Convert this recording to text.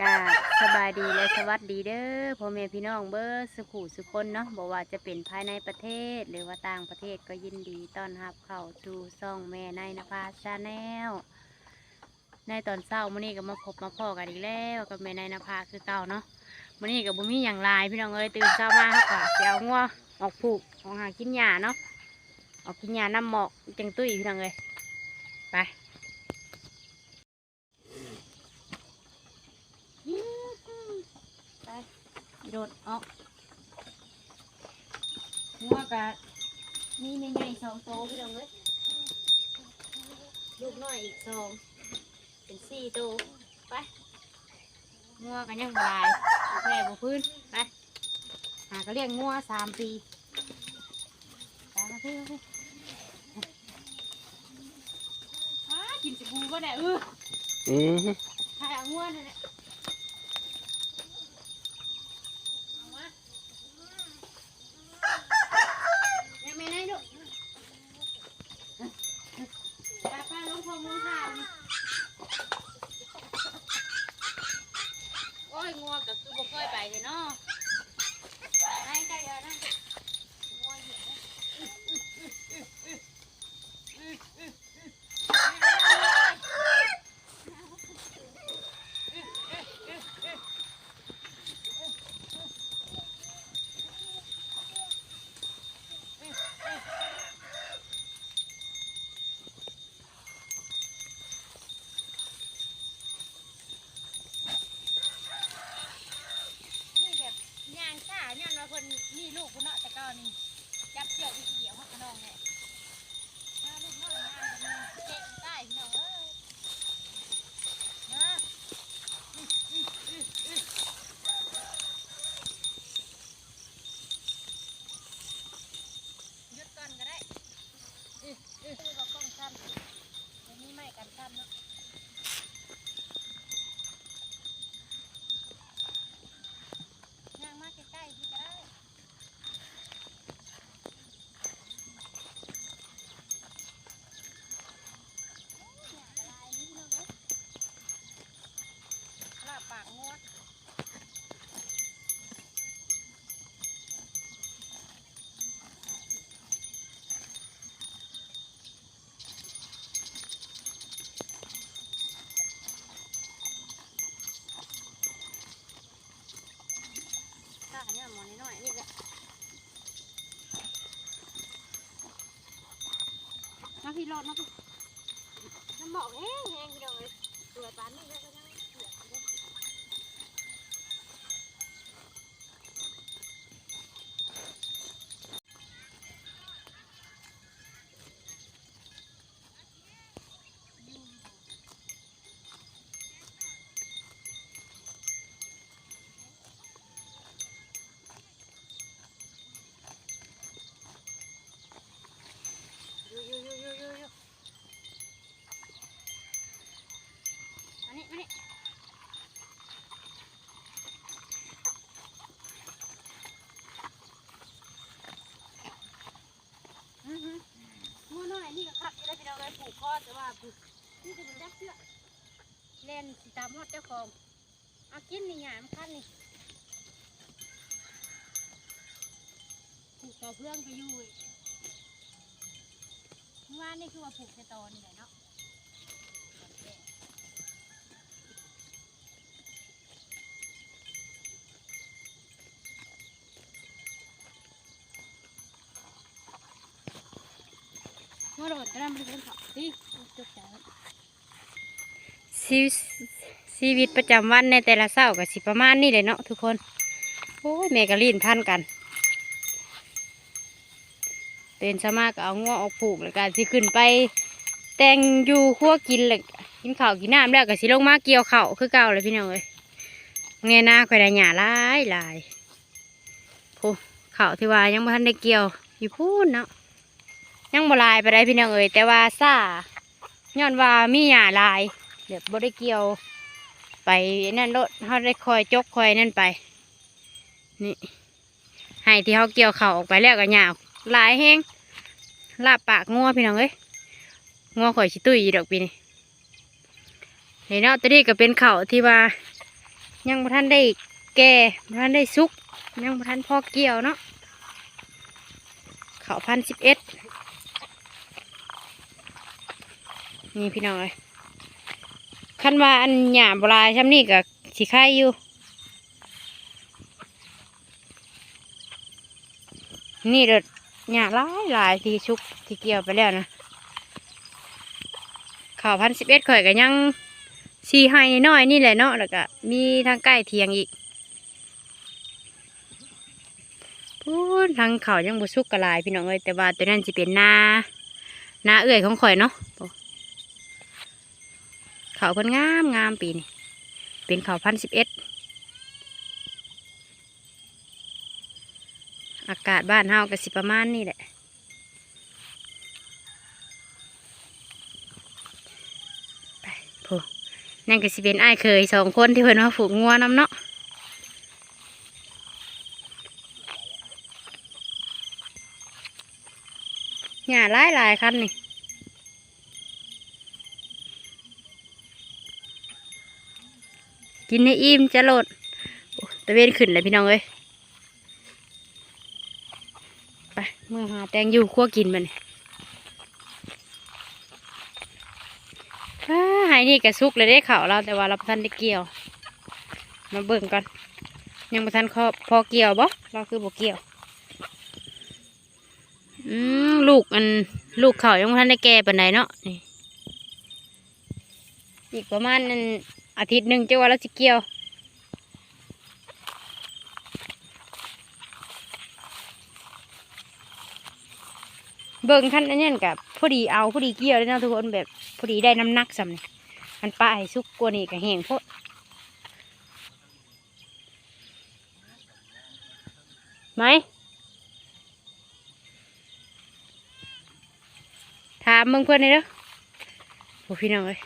กาสบายดีและสวัสดีเด้อพ่อแม่พี่น้องเบอร์สุขุสุคนเนาะบอกว่าจะเป็นภายในประเทศ หรือว่าต่างประเทศก็ยินดีต้อนรับเข้าสู่ซ่องแม่ในนภาชาแนลในตอนเช้ามื้อนี้ก็มาพบมาพ่อกันอีกแล้วกับแม่ในนภาคือเก่าเนาะมื้อนี้ก็บ่มีอย่างลายพี่น้องเอ้ยตื่นเช้ามาเขาก็สิเอางัวออกผูกออกหากินหญ้าเนาะ ออกกินหญ้าน้ำหมอกจังตุ้ยพี่น้องเอ้ยไปไปโดดออกหัวกะนี่ในใหญ่สองโตพี่น้องเอ้ยลูกน้อยอีกสองเป็นสี่โตไปงัวกันยังบหลายแพร่บพื้นไปหาก็เรียกงัวสามปีไปมาพี่มาพี่อ้า กินสบู่ก็ได้เอออืมถ่ายเอางัวนั่แหละเอามาแม่ไม่ได้ลูกป้าป้าลงพงลงข่าวนี่โอ้ยงัวก็คือบ่เคยไปเลยเนาะไปใจเดียวนะงัวเหี้ยนะนี่แบบย่างซ่าย้อนว่าคนมีลูกคุณเนาะแต่ก็นี่จับเกี่ยวที่เกี่ยวหักกระนองเนี่ยมาลูกน้อยย่างกันนี่เจ๊งใต้พี่น้องเอ้ยมาอื้ออื้ออื้ออื้อหยุดก่อนก็ได้อื้ออื้อคือว่าป้องกันอันนี้ไม่กันกันเนาะ ย่างมาใกล้ๆพี่ก็ได้ลากงวดข้าเนี่ยหมอนน้อยนี่แหละมาพี่รถมาพี่น้ำหมอกแห้งแห้งพี่น้องเลยตัวปานนี่แล้วก็ยังเปียกอยู่เลยอยู่อยู่อยู่อยู่อยู่อยู่อันนี้อันนี้อือหือมัวน้อยนี่ก็คักจะได้พี่น้องเลยผูกคอแต่ว่าผูกนี่จะเป็นยักษ์เชือกเล่นสิตา มฮอดเจ้าของเอากินนี่หยามคันนี่ผูกต่อเพื่อนไปอยู่อีกเมื่อวานี่คือว่าผูกจะโตนี่แหละเนาะมื่อโดดก็ได้ไม่ได้เขาดิจุดใจชีวิ ชีวิตประจำวันในแต่ละเช้าก็สิประมาณนี้เลยเนาะทุกคน โอ้ยแม่ก็ลีนท่านกันเป็นสมากเอาง้อออกผูกแล้วกันสิขึ้นไป แต่งอยู่ขั้วกินเลยกินข้าวกินน้ำแล้วก็สิลงมาเกี่ยวข้าวคือเก่าเลยพี่น้องเอ้ยเงยหน้าข่อยได้หยาลายลายพูข้าวที่ว่ายังบ่ทันได้เกี่ยวอยู่พูนเนาะยังบ่ลายไปได้พี่น้องเอ้ยแต่ว่าซ่าย้อนว่ามีหยาลายเดี๋ยวบ่ได้เกี่ยว ไปนั่นรถเขาได้คอยจกคอยนั่นไป นี่ให้ที่เขาเกี่ยวเข่าออกไปแล้วก็หยาหลายแห้งลาบปากงัวพี่น้องเอ้ยงัวข่อยชิตุยดอกปีนี้เห็นเนาะตัวนี้ก็เป็นเข่าที่ว่า ยังบ่ทันได้แก่บ่ทันได้สุก ยังบ่ทันพ่อเกี่ยวเนาะเข่าพันสิบเอ็ดนี่พี่น้องเลย คันว่าอันหยาบลายช่ำนี่กับสีไข่อยู่ นี่เด็ดหยาหลายหลายที่ชุกที่เกี่ยวไปแล้วนะข่าวพันสิบเอ็ดข่อยก็ยังสีให้น้อยนี่แหละเนาะแล้วก็มีทางใกล้เทียงอีกพูดทางเขายังบุสุกกระลายพี่น้องเอ้ยแต่ว่าตัวนั้นจะเป็นนานาเอื่อยของข่อยเนาะ เขาเพิ่นงามงามปีนี้เป็นเขาพันสิบเอ็ดอากาศบ้านเฮาก็สิประมาณนี้แหละไปพูนั่นก็สิเป็นไอ้เคยสองคนที่เพิ่นมาฝูกงัวน้ำเนาะหญ้าหลายหลายคันนี่ กินให้อิ่มจะโหลดตะเวนขึ้นเลยพี่น้องเอ้ยไปเมื่อหาแตงอยู่คั่วกินมันหายนี่กระซุกเลยได้ข่าวเราแต่ว่าเราบ่ทันได้เกี่ยว มาเบิ่งก่อนยังบ่ทันครอพอเกี่ยวบ่เราคือบ่เกี่ยวอืมลูกอันลูกเขายังบ่ทันได้แก่ปานใดเนาะนี่อีกประมาณนั้น อาทิตย์หนึ่งเจะว่าแล้วสิเกี่ยวเบิ่งขั้นอันนี้กับพอดีเอาพอดีเกี่ยวเลยนะทุกคนแบบพอดีได้น้ำหนักสำนี่มันป้าให้สุกกว่านี่ก็แห้งโพดไหมถามมึงเพื่อนเลยเด้อโอ้พี่น้องเอ้ย